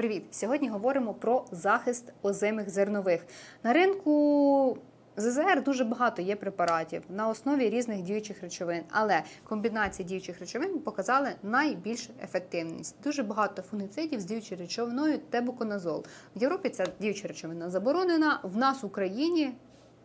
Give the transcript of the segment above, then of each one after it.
Привіт! Сьогодні говоримо про захист озимих зернових. На ринку ЗЗР дуже багато є препаратів на основі різних діючих речовин, але комбінації діючих речовин показали найбільшу ефективність. Дуже багато фунгіцидів з діючою речовиною тебуконазол. В Європі ця діюча речовина заборонена. В нас в Україні.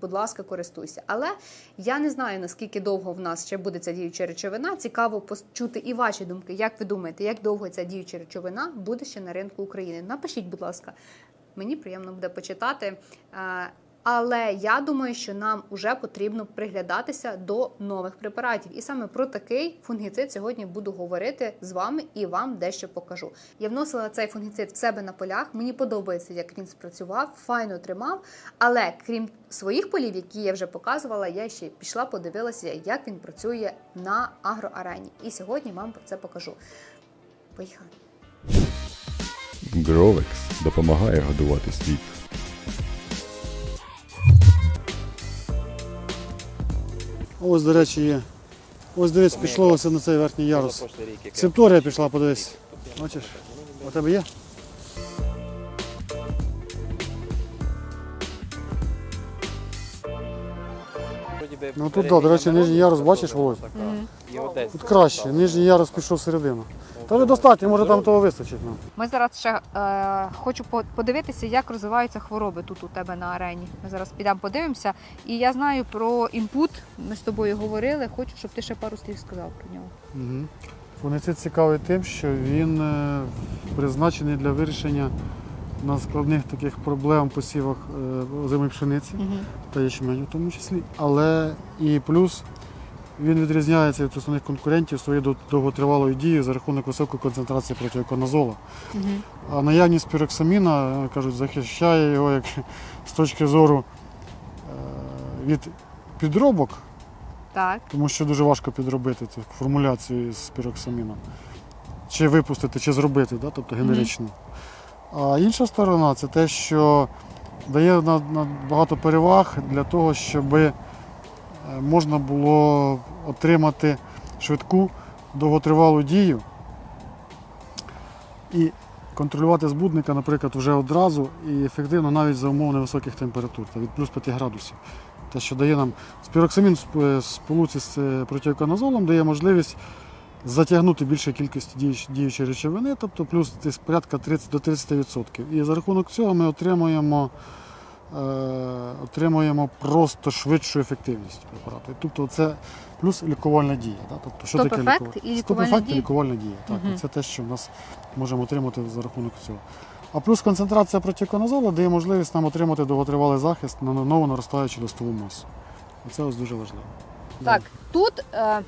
Будь ласка, користуйся. Але я не знаю наскільки довго в нас ще буде ця діюча речовина. Цікаво почути і ваші думки. Як ви думаєте, як довго ця діюча речовина буде ще на ринку України? Напишіть, будь ласка, мені приємно буде почитати. Але я думаю, що нам вже потрібно приглядатися до нових препаратів. І саме про такий фунгіцид сьогодні буду говорити з вами і вам дещо покажу. Я вносила цей фунгіцид в себе на полях. Мені подобається, як він спрацював, файно тримав. Але крім своїх полів, які я вже показувала, я ще пішла, подивилася, як він працює на агроарені. І сьогодні вам про це покажу. Поїхали. Гровекс допомагає годувати світ. Ось, до речі, є. Ось дивись, пішло ось на цей верхній ярус. Септорія пішла, подивись. Бачиш? У тебе є? Ну тут, да, до речі, нижній ярус, бачиш, Володь? Тут краще, нижній ярус пішов всередину. Та вже достатньо, може там того вистачить нам. Ми зараз ще е, хочу по- подивитися, як розвиваються хвороби тут у тебе на арені. Ми зараз підемо подивимося. І я знаю про інпут. Ми з тобою говорили. Хочу, щоб ти ще пару слів сказав про нього. Угу. Фунгіцид цікавий тим, що він е, призначений для вирішення надскладних таких проблем посівах е, озимої пшениці. та ячменю в тому числі. Але і плюс він відрізняється від основних конкурентів своєю дов- довготривалою дією за рахунок високої концентрації протиоконазола. А наявність піроксаміна, е, кажуть, захищає його як з точки зору е, від підробок, Так. тому що дуже важко підробити цю формуляцію з піроксаміном. Чи випустити, чи зробити, да? тобто генерично. А інша сторона це те, що дає багато переваг для того, щоб е, можна було отримати швидку довготривалу дію і контролювати збудника, наприклад, вже одразу і ефективно навіть за умов невисоких температур, від плюс 5 градусів. Те, що дає нам спіроксамін в сполуці з е, протиоконазолом, дає можливість затягнути більшу кількість діючої речовини, тобто плюс порядка 30 до 30%. І за рахунок цього ми отримуємо, е, отримуємо просто швидшу ефективність препарату. Тобто це плюс лікувальна дія. Да? Тобто, що таке Стоп-ефект і лікувальна і дія? лікувальна дія. Так, Мгм. Це те, що в нас можемо отримати за рахунок цього. А плюс концентрація протиконазолу дає можливість нам отримати довготривалий захист на нову наростаючу листову масу. Оце ось дуже важливо. Так, тут, е,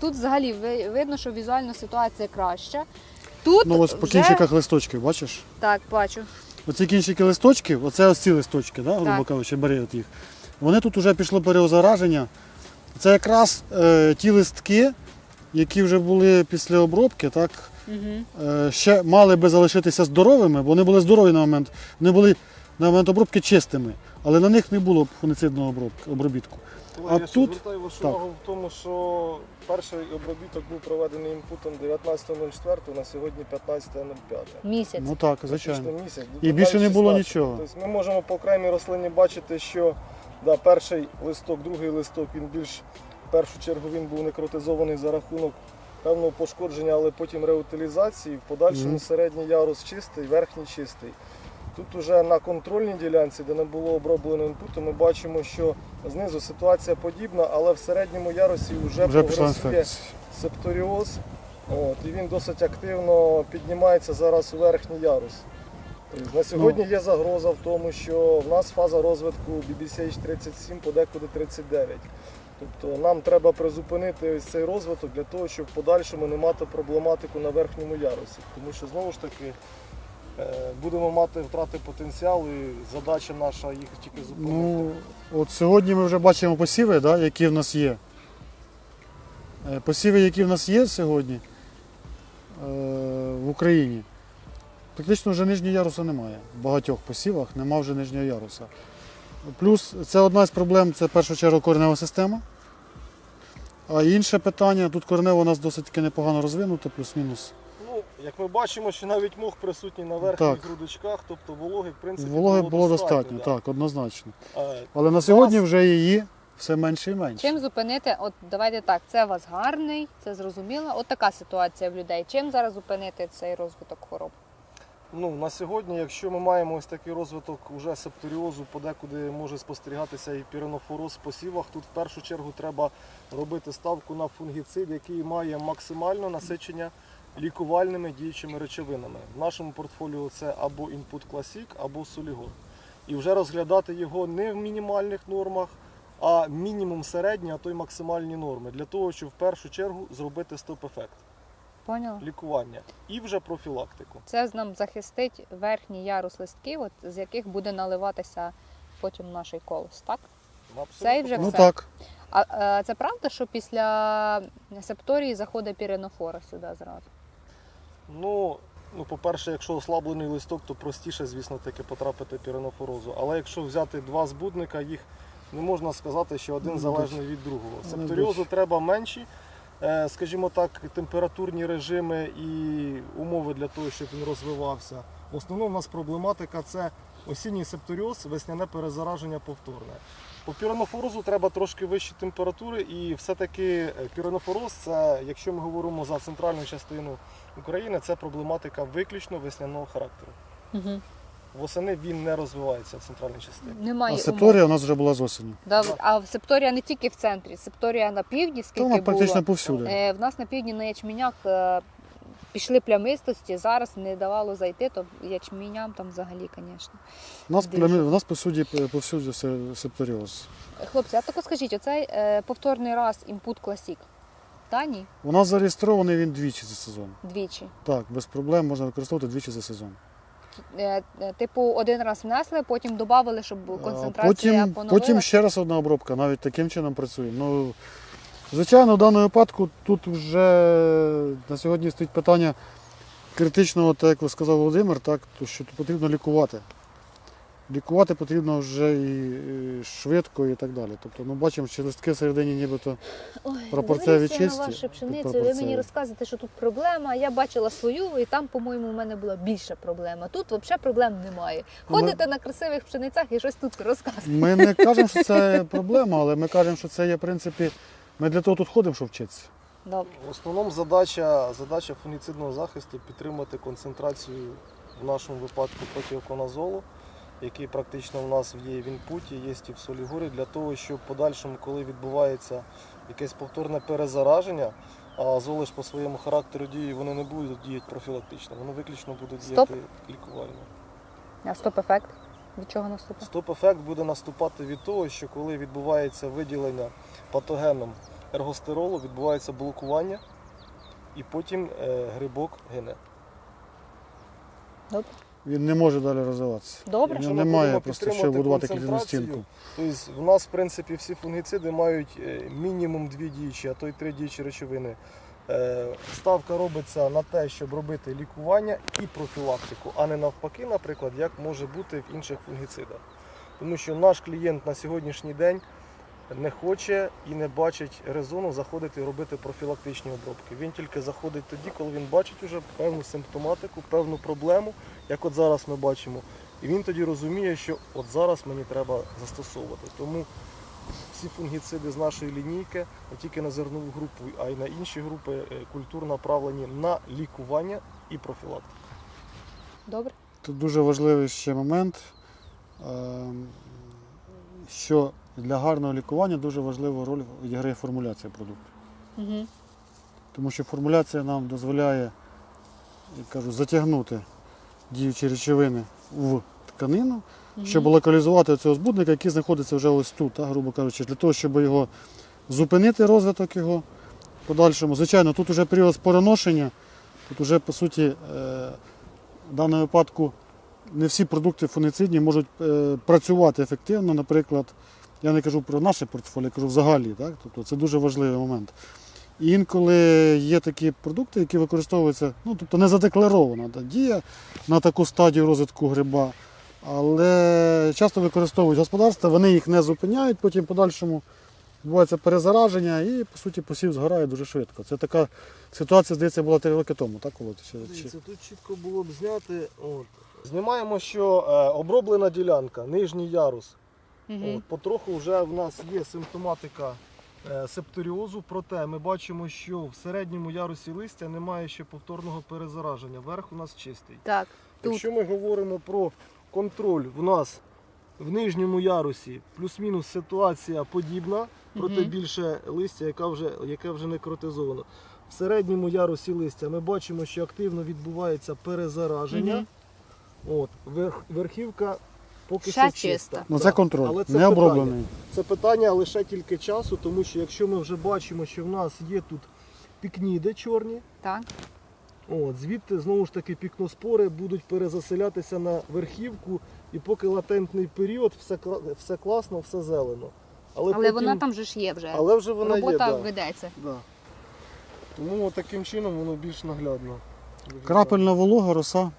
тут взагалі видно, що візуально ситуація краща. Тут Ну ось по вже... кінчиках листочків, бачиш? Так, бачу. Оці кінчики листочки, оце ось ці листочки, да, грубо кажучи, бери от їх. Вони тут вже пішло переозараження. Це якраз е, ті листки, які вже були після обробки, так, Угу. е, ще мали би залишитися здоровими, бо вони були здорові на момент, вони були на момент обробки чистими, але на них не було фунгіцидного обробітку. А я ще тут- звертаю вашу так. увагу в тому, що перший обробіток був проведений імпутом 19.04, на сьогодні 15.05. Місяць. Ну так, звичайно. Місяць. І більше не було нічого. Тобто ми можемо по окремій рослині бачити, що да, перший листок, другий листок, він більш в першу чергу він був некротизований за рахунок певного пошкодження, але потім реутилізації. В подальшому Мгм. середній ярус чистий, верхній чистий. Тут уже на контрольній ділянці, де не було оброблено інпутом, ми бачимо, що знизу ситуація подібна, але в середньому ярусі вже, Вже прогресує септоріоз. От, і він досить активно піднімається зараз у верхній ярус. Тобто На сьогодні є загроза в тому, що в нас фаза розвитку BBCH 37, подекуди 39. Тобто нам треба призупинити ось цей розвиток для того, щоб в подальшому не мати проблематику на верхньому ярусі. Тому що знову ж таки будемо мати втрати потенціалу і задача наша їх тільки зупинити. Ну, от сьогодні ми вже бачимо посіви, да, які в нас є. Е, Посіви, які в нас є сьогодні е, в Україні, практично вже нижнього яруса немає. В багатьох посівах нема вже нижнього яруса. Плюс це одна з проблем, це в першу чергу коренева система. А інше питання, тут коренева у нас досить таки непогано розвинута, плюс-мінус. Ну, Як ми бачимо, що навіть мох присутній на верхніх Так. грудочках, тобто вологи, в принципі, Вологи було достатньо, да. так, однозначно. Е, Але на сьогодні вже її все менше і менше. Чим зупинити? От давайте так, це у вас гарний, це зрозуміло. От така ситуація в людей. Чим зараз зупинити цей розвиток хвороб? Ну, на сьогодні, якщо ми маємо ось такий розвиток уже септоріозу, подекуди може спостерігатися і піренофороз в посівах, тут в першу чергу треба робити ставку на фунгіцид, який має максимальне насичення лікувальними діючими речовинами. В нашому портфоліо це або інпут Classic, або Солігор. І вже розглядати його не в мінімальних нормах, а мінімум середні, а то й максимальні норми, для того, щоб в першу чергу зробити стоп-ефект Поняла? лікування і вже профілактику. Це нам захистить верхній ярус листків, от, з яких буде наливатися потім наш колос, так? Цей вже Ну все. так. А е, це правда, що після септорії заходить піренофора сюди зразу? Ну, ну, по-перше, якщо ослаблений листок, то простіше, звісно, таки потрапити піренофорозу. Але якщо взяти два збудника, їх не можна сказати, що один Ну, залежний від другого. Ну, Септоріозу треба менші, е, скажімо так, температурні режими і умови для того, щоб він розвивався. В основному в нас проблематика це осінній септоріоз, весняне перезараження повторне. По піренофорозу треба трошки вищі температури, і все-таки е, піренофороз це, якщо ми говоримо за центральну частину України, це проблематика виключно весняного характеру. Угу. Восени він не розвивається в центральній частині. Немає А септорія у нас вже була з осені. Да, а септорія не тільки в центрі, септорія на півдні, скільки вона практично було. повсюди. Е, в нас на півдні на ячменях е, пішли плямистості, зараз не давало зайти, то ячменям там взагалі, звісно. У нас, дуже. плями- у нас по суді повсюди се- септоріоз. Хлопці, а тако скажіть, оцей е, повторний раз імпут класік. Та? У нас зареєстрований він двічі за сезон. Двічі. Так, без проблем можна використовувати двічі за сезон. Е, е, Типу, один раз внесли, потім додали, щоб концентрація Потім, поновилася. потім ще раз одна обробка, навіть таким чином працює. Ну, звичайно, в даному випадку тут вже на сьогодні стоїть питання критичного, так як ви сказав Володимир, так, то що потрібно лікувати. Лікувати потрібно вже і, швидко і так далі. Тобто, ну, бачимо, що листки всередині нібито Ой, Пропорцеві чисті, на вашу пшеницю, ви мені розказуєте, що тут проблема. Я бачила свою, і там, по-моєму, у мене була більша проблема. Тут взагалі проблем немає. Ми- Ходите на красивих пшеницях і щось тут розказуєте. Ми не кажемо, що це проблема, але ми кажемо, що це є, в принципі, ми для того тут ходимо, щоб вчитися. Добре. В основному задача, задача фуніцидного захисту підтримати концентрацію в нашому випадку протиоконазолу, який практично у нас є в інпуті, є і в солігорі, для того, щоб в подальшому, коли відбувається якесь повторне перезараження, а золи ж по своєму характеру дії вони не будуть діяти профілактично, вони виключно будуть Стоп. діяти лікувально. А стоп-ефект? Від чого наступить? Стоп-ефект буде наступати від того, що коли відбувається виділення патогеном ергостеролу, відбувається блокування, і потім е, грибок гине. Добре. Він не може далі розвиватися. Добре. Якщо ми немає будемо просто що підтримувати будувати клітину концентрацію, стінку. Тобто в нас, в принципі, всі фунгіциди мають е, мінімум дві діючі, а то й три діючі речовини. Е, Ставка робиться на те, щоб робити лікування і профілактику, а не навпаки, наприклад, як може бути в інших фунгіцидах. Тому що наш клієнт на сьогоднішній день не хоче і не бачить резону заходити і робити профілактичні обробки. Він тільки заходить тоді, коли він бачить уже певну симптоматику, певну проблему, як от зараз ми бачимо. І він тоді розуміє, що от зараз мені треба застосовувати. Тому всі фунгіциди з нашої лінійки не тільки на зернову групу, а й на інші групи е, культур направлені на лікування і профілактику. Добре. Тут дуже важливий ще момент, ем, що для гарного лікування дуже важливу роль відіграє формуляція продукту. Угу. Тому що формуляція нам дозволяє, як кажу, затягнути діючі речовини в тканину, щоб локалізувати цього збудника, який знаходиться вже ось тут, так, грубо кажучи, для того, щоб його зупинити розвиток його подальшому. Звичайно, тут вже період спороношення, тут вже по суті е, в даному випадку не всі продукти фунгіцидні можуть е, працювати ефективно. Наприклад, я не кажу про наше портфоліо, я кажу взагалі. Так? Тобто це дуже важливий момент. І інколи є такі продукти, які використовуються, ну тобто не задекларована дія на таку стадію розвитку гриба, але часто використовують господарства, вони їх не зупиняють, потім в подальшому відбувається перезараження і, по суті, посів згорає дуже швидко. Це така ситуація, здається, була три роки тому, так, Володь? Дивіться, тут чітко було б зняти. От. Знімаємо, що е, оброблена ділянка, нижній ярус. Угу. От, потроху вже в нас є симптоматика е, септоріозу, проте ми бачимо, що в середньому ярусі листя немає ще повторного перезараження. Верх у нас чистий. Так, тут. Якщо ми говоримо про контроль, в нас в нижньому ярусі плюс-мінус ситуація подібна, проте Мгм. більше листя, яка вже, яке вже не кротизовано. В середньому ярусі листя ми бачимо, що активно відбувається перезараження. Мгм. От, верх, верхівка поки Ще що чиста. чиста. Ну це Так. контроль, Але це не питання. оброблений. Це питання лише тільки часу, тому що якщо ми вже бачимо, що в нас є тут пікніди чорні, Так. от, звідти знову ж таки пікноспори будуть перезаселятися на верхівку, і поки латентний період, все, кла- все класно, все зелено. Але, Але потім- вона там же ж є вже. але вже вона Робота є. Да. ведеться. Да. Тому от таким чином воно більш наглядно. виглядає. Крапельна волога, роса,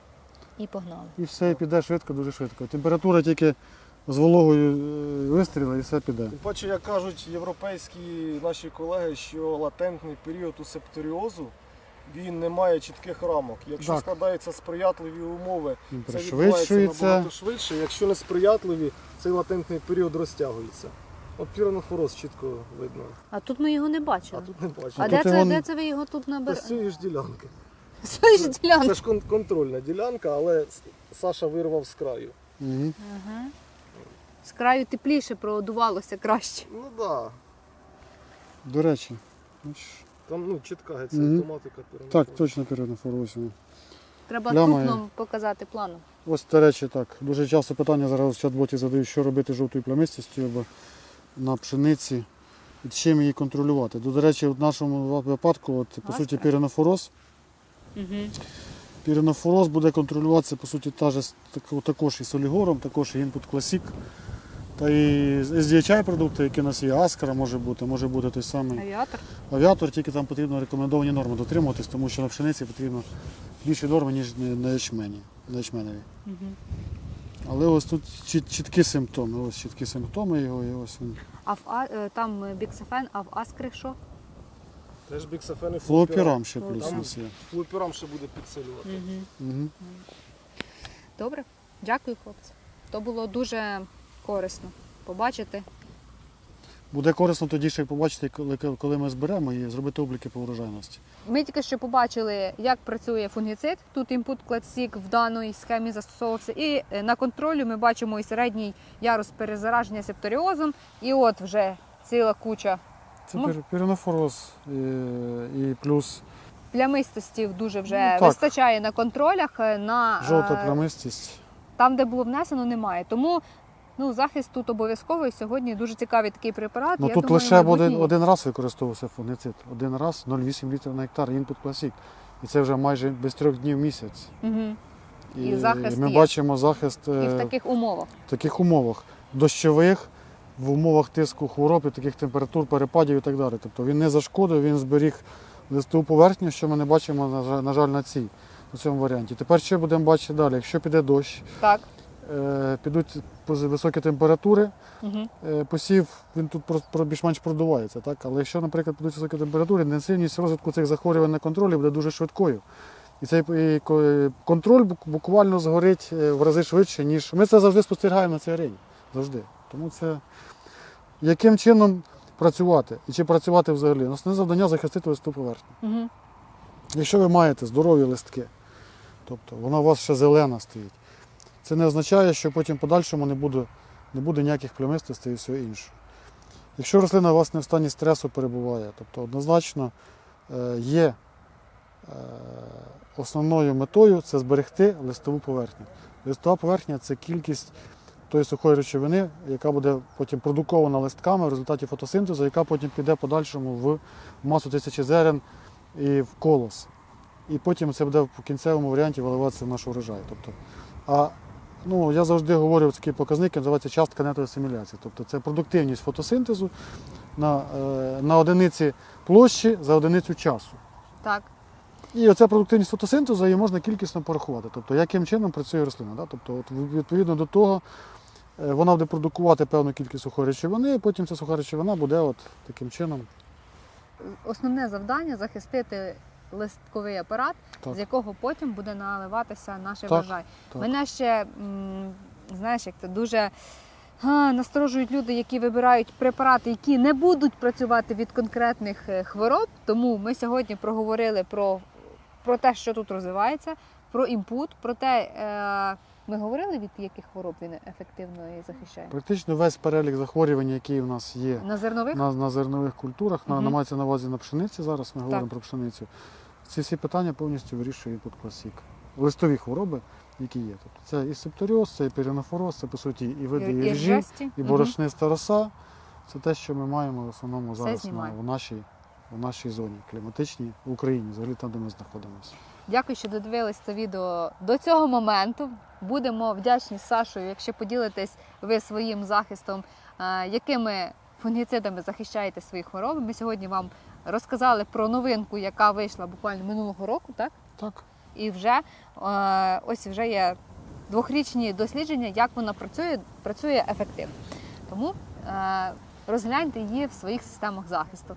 І погнали. і все піде швидко, дуже швидко. Температура тільки з вологою е, вистріла і все піде. Тим паче, як кажуть європейські наші колеги, що латентний період у септоріозу він не має чітких рамок. Якщо Так. складаються сприятливі умови, Він це відбувається пришвидшується. набагато швидше. Якщо не сприятливі, цей латентний період розтягується. От піронофороз чітко видно, А тут ми його не а бачили. тут не бачимо. А, тут де, і це, вон- де це ви його тут наберете? з цієї ж ділянки. Свої ж ділянки. Це ж кон- контрольна ділянка, але С- Саша вирвав з краю. Угу. Ага. З краю тепліше продувалося краще. Ну так. Да. До речі, бачиш, Там ну, чітка геть Мгм. симптоматика так, точно передофоросі. Треба Пляма є. крупно показати планом. Ось до речі, так. Дуже часто питання зараз в чат-боті задають, що робити з жовтою плямистістю або на пшениці і чим її контролювати. До речі, в нашому випадку, от, по суті, піренофороз. Угу. Піренофороз буде контролюватися по суті та же, з- так- також і солігором, також і Input Classic. Та і SDHI продукти, які у нас є, Аскара може бути, може бути той самий Авіатор. авіатор, тільки там потрібно рекомендовані норми дотримуватись, тому що на пшениці потрібно більші норми, ніж на ячмені, на ячменеві. Угу. Але ось тут чіт- чіткі симптоми. Ось чіткі симптоми його, і ось він. А в а, е, там біксафен, а в аскри що? Теж біксафен і Флуопірам ще плюс у нас є. Флуопірам ще буде підсилювати. Угу. Добре, дякую, хлопці. То було дуже корисно побачити. Буде корисно тоді ще побачити, коли, коли ми зберемо і зробити обліки по урожайності. Ми тільки що побачили, як працює фунгіцид. Тут імпут класік в даній схемі застосовувався. І е, на контролі ми бачимо і середній ярус перезараження септоріозом. І от вже ціла куча Це Ну. піренофороз і, і плюс плямистостів дуже вже Ну, вистачає на контролях. е, На е, жовта плямистість. там, де було внесено, немає. Тому ну, захист тут обов'язковий. Сьогодні дуже цікавий такий препарат. Ну Я тут думаю, лише один, один раз використовувався фунгицид. Один раз 0,8 літрів на гектар, Input Classic. І це вже майже без трьох днів місяць. Мгм. І захист ми є. бачимо захист І в е, таких умовах. в таких умовах дощових, в умовах тиску хвороб і таких температур, перепадів і так далі. Тобто він не зашкодив, він зберіг листову поверхню, що ми не бачимо, на жаль, на цій на цьому варіанті. Тепер що будемо бачити далі? Якщо піде дощ, Так. е, підуть високі температури, Угу. е, посів він тут більш-менш продувається. Так? Але якщо, наприклад, підуть високі температури, інтенсивність розвитку цих захворювань на контролі буде дуже швидкою. І цей і контроль буквально згорить е, в рази швидше, ніж ми це завжди спостерігаємо на цій арені. Завжди. Тому це яким чином працювати і чи працювати взагалі? Основне завдання захистити листу поверхню. Угу. Якщо ви маєте здорові листки, тобто вона у вас ще зелена стоїть, це не означає, що потім подальшому не буде, не буде ніяких плямистостей і всього іншого. Якщо рослина у вас не в стані стресу перебуває, тобто однозначно е, є е, основною метою це зберегти листову поверхню. Листова поверхня це кількість тої сухої речовини, яка буде потім продукована листками в результаті фотосинтезу, яка потім піде подальшому в масу тисячі зерен і в колос. І потім це буде в кінцевому варіанті виливатися в наш урожай. Тобто, а ну, я завжди говорю такий показник, називається частка нетоасиміляції. Тобто це продуктивність фотосинтезу на, е, на одиниці площі за одиницю часу. Так. І оця продуктивність фотосинтезу її можна кількісно порахувати. Тобто, яким чином працює рослина. Да? Тобто, от, відповідно до того, Вона буде продукувати певну кількість сухої речовини, потім ця суха речовина буде от таким чином. Основне завдання захистити листковий апарат, Так. з якого потім буде наливатися наш Так, врожай. так. Мене ще знаєш, як це дуже а, насторожують люди, які вибирають препарати, які не будуть працювати від конкретних е, хвороб. Тому ми сьогодні проговорили про, про те, що тут розвивається, про імпут, про те, е, ми говорили від яких хвороб він ефективно і захищає. Практично весь перелік захворювань, який у нас є На зернових на, на зернових культурах, на, на мається на увазі на пшениці. Зараз ми говоримо про пшеницю. Ці всі питання повністю вирішує Input Classic. Листові хвороби, які є. Тобто це і септоріоз, це і перінофороз, це по суті і види і, і ржі, і Мгм. борошниста роса. Це те, що ми маємо в основному зараз на, в, нашій, в нашій зоні кліматичній в Україні, взагалі там, де ми знаходимося. Дякую, що додивились це відео до цього моменту. Будемо вдячні Сашою, якщо поділитесь ви своїм захистом, е, якими фунгіцидами захищаєте свої хвороби. Ми сьогодні вам розказали про новинку, яка вийшла буквально минулого року, так? Так, І вже е, ось вже є двохрічні дослідження, як вона працює, працює ефективно. Тому е, розгляньте її в своїх системах захисту.